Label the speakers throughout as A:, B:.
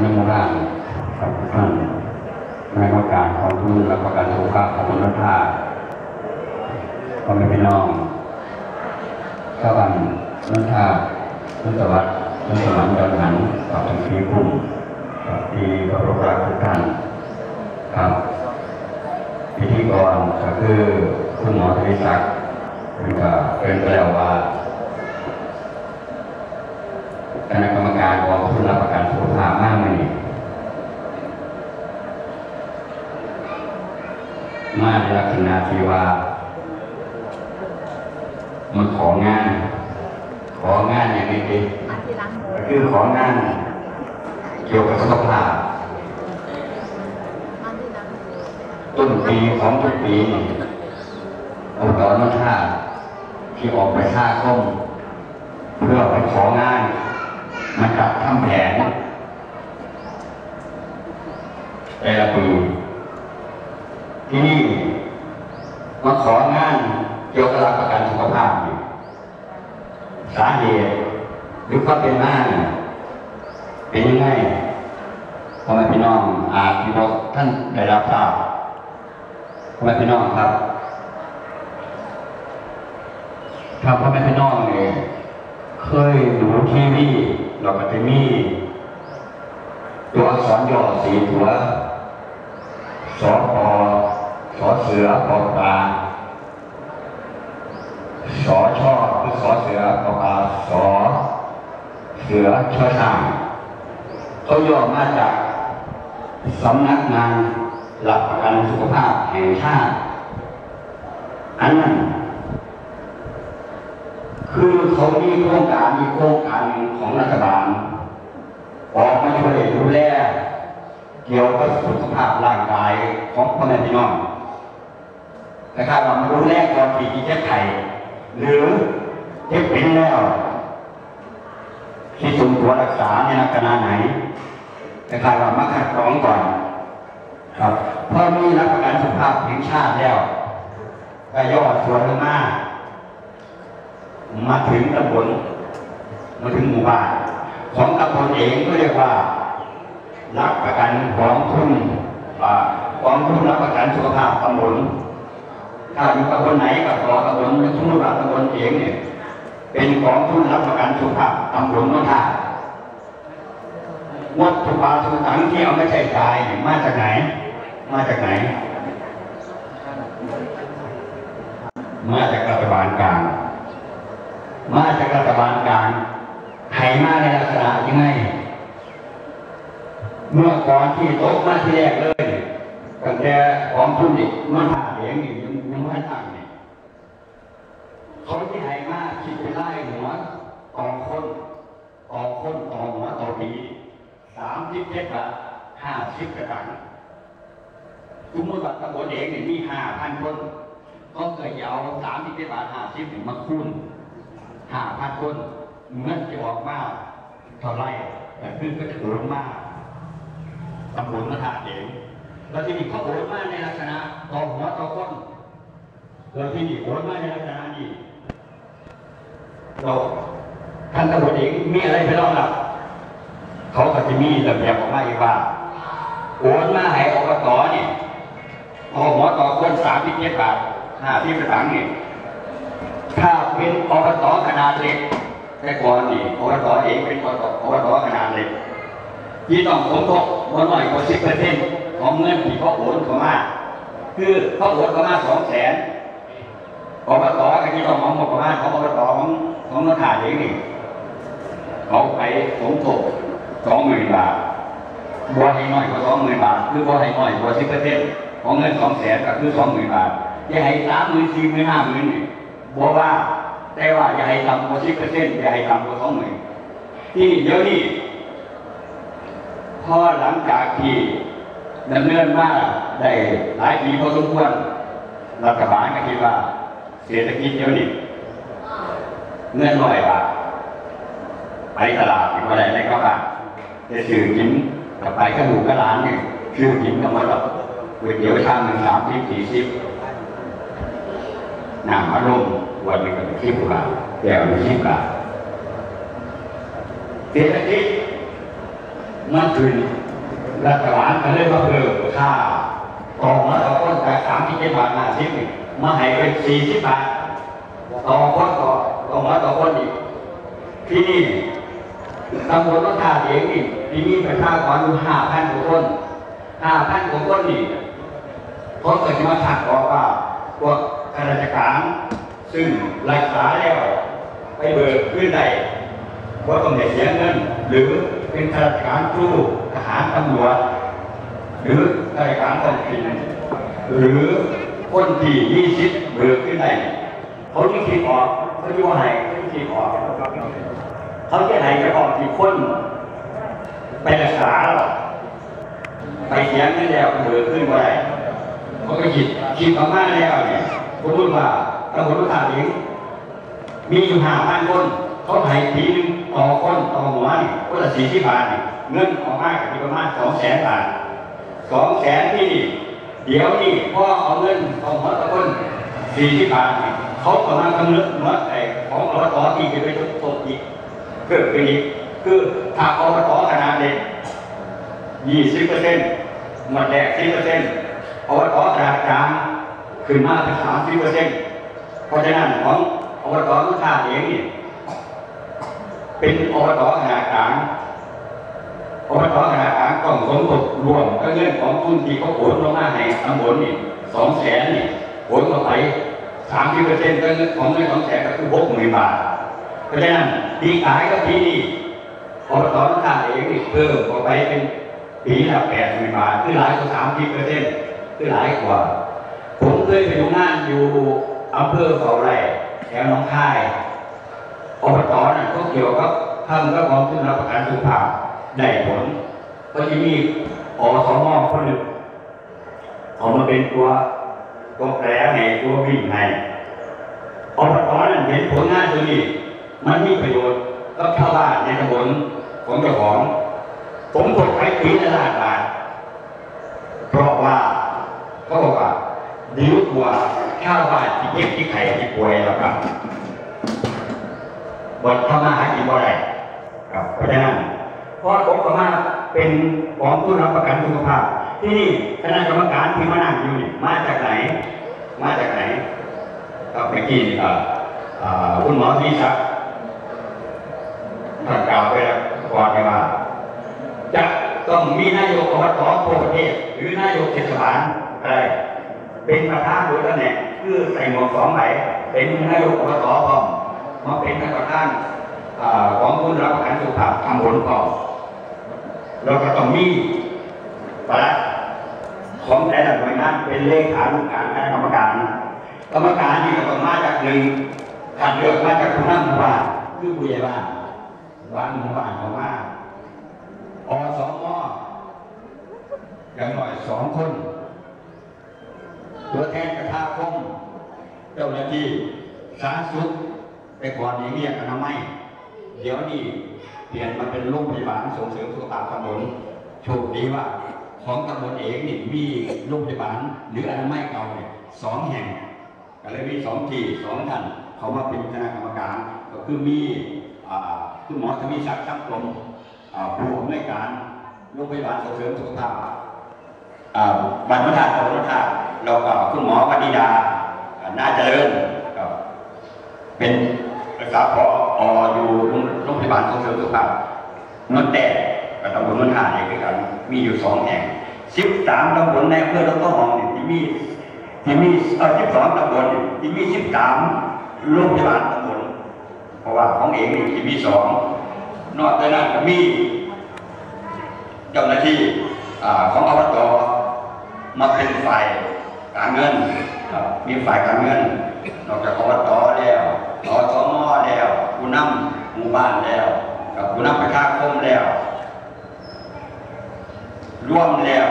A: ในหมู่านกับท่านในโอกาสของทุนและประกันสุขภาพของมนุษย์ท่าก็ไม่พี่น้องชาวบ้านมนุษย์ท่านุสวัสดิ์นุสวรรค์ยอนหันกับทุกทีคุ้มกับที่เคารพรักทุกท่านครับพิธีกรก็คือคุณหมอทวีศักดิ์เป็นก็เป็นไปลว่า คณะกรรมการกองทุนรับประกันสุขภาพมากไหมมาในลักษณะที่ว่า มันของาน ของานอย่างนี้ดี
B: อันที่ล้าง
A: คือของานเกี่ยวกับสุขภาพต้นปีของทุกปีองค์กรนท่าที่ออกไปท่าคมเพื่อไปของาน มาจัดทำแผนแต่ละปีที่นี่มาของานเกี่ยวกับหลักประกันสุขภาพอยู่สาเหตุหรือควาเป็นมานี่ยเป็นยังไงพ่อแม่พี่น้องอาจที่เราท่านได้รับทราบพ่อแม่พี่น้องครับถ้าพ่อแม่พี่น้องเนี่ยเคยดูทีวี เราก็จะมีตัวอักษรย่อสีตัวสอปอสอเสือปอปลาสอช่อคือสอเสือปอปลาสอเสือช่อช่างเขาย่อมาจากสำนักงานหลักประกันสุขภาพแห่งชาติอันนั้น เขามีโครงการมีโครงการของรัฐบาลออกมาช่วยดูแลเกี่ยวกับสุขภาพร่างกายของพ่อแม่พี่น้องนะครับเรามาดูแลก่อนที่จะเจ็บไข้หรือเจ็บเป็นแล้วที่ส่งตัวรักษาในลักษณะไหนนะครับเรามาคัดกรองก่อน ครับพอมีรับประกันสุขภาพแห่งชาติแล้วก็ยอดส่วนมา มาถึงตำบลมาถึงหมู่บ้านของตำบลเองก็เรียกว่า รับประกันกองทุนอ่ากองทุนรับประกันสุขภาพตำบลถ้าอยู่ตำบลไหนก็ขอตำบลสมมติว่าตำบลเองเนี่ยเป็นกองทุนรับประกันสุขภาพตำบลโนนท่าวัตถุปาสุตังที่เอาไม่ใช่จ่ายมาจากไหน มาจากไหน มาจากรัฐบาลกลาง มาจากรัฐบาลกลางไทยมาในลักษณะยังไง เมื่อก่อนที่ตกมาที่แรกเลยตั้งแต่ของทุนอีกมันหาเสียงนี่ยังยังไม่ตั้งเนี่ยเขาที่ไทยมาคิดเป็นไล่หัวต่อคนต่อคนต่อหัวต่อปีสามสิบเจ็ดบาทห้าสิบกระตังสมมติว่าตำบลเองเนี่ยมีห้าพันคนก็เคยเอาสามสิบเจ็ดบาทห้าสิบมาคูณห้าพันคนเงินจะออกมาเท่าไรแต่ขึ้นก็จะลงมาก ตำบลมาทาเองแล้วที่นี่เขาโอนมาในลักษณะต่อหัวต่อคนแล้วที่นี่โอนมาในลักษณะนี้เราท่านตำรวจเองมีอะไรไปรองรับเขาก็จะมีระเบียบออกมาอีกว่าโอนมาให้อบตเนี่ยต่อหมอต่อคนสามสิบเจ็ดบาทห้าสิบสตางเนี่ยถ้าเป็นอบตขนาดเล็กแต่ก่อนนี่อบตเองเป็นอบตอบตขนาดเล็ก ที่ต้องสมทบมาหน่อยกว่าสิบเปอร์เซ็นต์ของเงินที่เขาโอนเข้ามา คือเขาโอนเข้ามาสองแสนอบตก็ที่ต้องของงบประมาณของอบตของของนฐานเองนี่เขาไปสมทบสองหมื่นบาทบัวให้น้อยกว่าสองหมื่นบาท คือบัวให้น้อยกว่าสิบเปอร์เซ็นต์ของเงินสองแสนก็คือสองหมื่นบาทอย่าให้สามหมื่นสี่หมื่นห้าหมื่นบัวว่าแต่ว่าอย่าให้ต่ำกว่าสิบเปอร์เซ็นต์อย่าให้ต่ำกว่าสองหมื่นที่เดี๋ยวนี้ พอหลังจากที่ดำเนินมาได้หลายปีพอสมควรรัฐบาลก็คิดว่าเศรษฐกิจเดี๋ยวนี้เงินร้อยบาทไปตลาดอะไรอะไรก็บ้างจะซื้อกินกับไปก็ดูกระร้านเนี่ยซื้อกินก็มาแบบก๋วยเตี๋ยวชามหนึ่งสามสิบสี่สิบน้ำอารมณ์วันหนึ่งก็เป็นสิบบาทแก้วหนึ่งสิบบาทเศรษฐกิจ มันขึ้นรัฐบาลก็เลยมาเพิ่มค่าต่อมาต่อคนจากสามสิบเจ็ดบาทห้าสิบนี่มาให้เป็นสี่สิบบาทต่อคนต่อต่อมาต่อคนอีกที่นี่ตำบลรถท่าเองนี่ที่นี่ประชากรอยู่ห้าพันกว่าคนห้าพันกว่าคนนี่เขาเกิดมาถักบอกว่าพวกข้าราชการ ซึ่งรักษาแล้วไปเบิกขึ้นได้ว่าต้องได้เสียเงินหรือ เป็นข้าราชการครูทหารตำรวจหรือข้าราชการท้องถิ่นหรือคนที่ยี่สิบเบิกขึ้นได้เขาจะคิดออกเขาจะว่าให้เขาจะคิดออกเขาจะให้ไปออกที่คนไปรักษาหรอกไปเสียเงินแล้วเบิกขึ้นมาได้เขาก็คิดคิดออกมาแล้วเนี่ยคุณรู้ว่าตำรวจทางเองมีอยู่ห้าพันคน เขาให้ทีนึงต่อคนต่อหัวนี่คนละสี่สิบบาทนี่เงินออกมาก็มีประมาณสองแสนบาทสองแสนที่นี่เดี๋ยวนี่พ่อเอาเงินต่อหัวต่อคนสี่สิบบาทนี่เขากำลังกำเนิดหัวไอ้ของอบตที่จะไปตกอีกเกิดขึ้นอีกคือถ้าอบตขนาดเล็กยี่สิบเปอร์เซ็นต์หมดแดกสิบเปอร์เซ็นต์อบตขนาดกลางขึ้นมาถึงสามสิบเปอร์เซ็นต์เพราะฉะนั้นของอบตทุกท่าเองนี่ เป็นอบตขนาดกางอบตขนาดกลางต้องสมทบรวมก็เงินของทุนที่เขาโอนลงมาให้ตำบลนี่สองแสนนี่โอนเข้าไปสามสิบเปอร์เซ็นต์ก็เงินของเงินสองแสนก็คือหกหมื่นบาทเพราะฉะนั้นปีขายก็ปีนี้อบตท่าเองนี่เพิ่มเข้าไปเป็นปีละแปดหมื่นบาทคือหลายกว่าสามสิบเปอร์เซ็นต์คือหลายกว่า ผมเคยไปดูงานอยู่อำเภอเขาไร่แถวหน้องคาย อบตน่ะก็เกี่ยวกับทำกับกองทุนรับประกันสุขภาพได้ผล ก็จะมีอสมคนหนึ่งเขามาเป็นตัวตัวแปรให้ตัววิ่งให้อบตนั้นเห็นผลงานตัวนี้ มันมีประโยชน์กับชาวบ้านในตำบลของเจ้าของ ผมกดไปปีละล้านบาทเพราะว่าเขาบอกว่าดีกว่าชาวบ้านที่เก็บที่ไข่ที่ป่วยแล้วครับ บนทำมาหากินบ่ได้ครับเพราะฉะนั้นเพราะผมก็มาเป็นของผู้รับประกันสุขภาพ ที่นี่คณะกรรมการที่มานั่งอยู่นี่มาจากไหน มาจากไหนครับเมื่อกี้นี่ก็อ่าคุณหมอที่ศักดิ์ท่านกล่าวไปแล้วก่อนว่าจะต้องมีนายกอบตทั่วประเทศหรือนายกเทศบาลอะไรเป็นประธานโดยตำแหน่งคือใส่หมวกสองใบเป็นนายกอบตพร้อม มาเป็นประธานอ่าของคุณรับประกันสุขภาพทำผลก่อนแล้วก็ต้องมีประหลัดของแต่ละหน่วยงานเป็นเลขานุการคณะกรรมการกรรมการนี่ก็ต้องมาจากหนึ่งขัดเลือกมาจากผู้นำหมู่บ้านคือผู้ใหญ่บ้านบ้านหมู่บ้านของว่าอสมอย่างน้อยสองคน ตัวแทนกระทาคมเจ้าหน้าที่สาธารณสุข แต่ก่อนนี้เรียกอนามัย เดี๋ยวนี้เปลี่ยนมาเป็นโรงพยาบาลส่งเสริมสุขภาพตำบลโชคดีว่าของตำบลเองนี่มีโรงพยาบาลหรืออนามัยเก่าเนี่ยสองแห่งก็เลยมีสองที่สองท่านเขามาเป็นคณะกรรมการก็คือมีคุณหมอทวีศักดิ์ช่างกลมผู้อำนวยการโรงพยาบาลส่งเสริมสุขภาพอ่าบัณฑิตาตำรวจเราก็คุณหมอวันิดาอ่าน่าเจริญก็เป็น ษาพอออยู่โรงพยาบาลส่งเสริมสุขภาพนนแต่กับตำบลนนทาเนี่ยคือกันมีอยู่สองแห่งสิบสามตำบลในอำเภอแล้วก็ห้องเนี่ยที่มีที่มีเออที่สองตำบลที่มีสิบสามโรงพยาบาลตำบลเพราะว่าของเองนี่ที่มีสองนอกจากนั้นก็มีเจ้าหน้าที่ของอบตมาเป็นฝ่ายการเงินมีฝ่ายการเงินนอกจากอบตแล้วอสมแล้วผู้นำหมู่บ้านแล้วกับผู้นำประชาคมแล้ว ร่วมแล้ว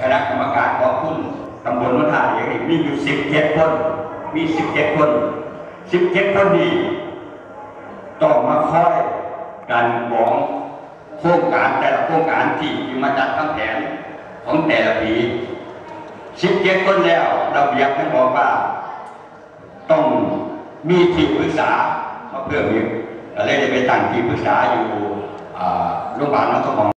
A: คณะกรรมการของคุณตำบลนนทาเองนี่ มีอยู่สิบเจ็ดคน มีสิบเจ็ดคนสิบเจ็ดคนนี้ต้องมาคอยการของโครงการแต่ละโครงการที่ที่มาจัดทั้งแผนของแต่ละปีสิบเจ็ดคนแล้วเระเบียบให้บอกว่า ต้องมีที่ปรึกษามาเพื่อมีอะไรจะไปตั้งที่ปรึกษาอยู่โรงพยาบาลนคร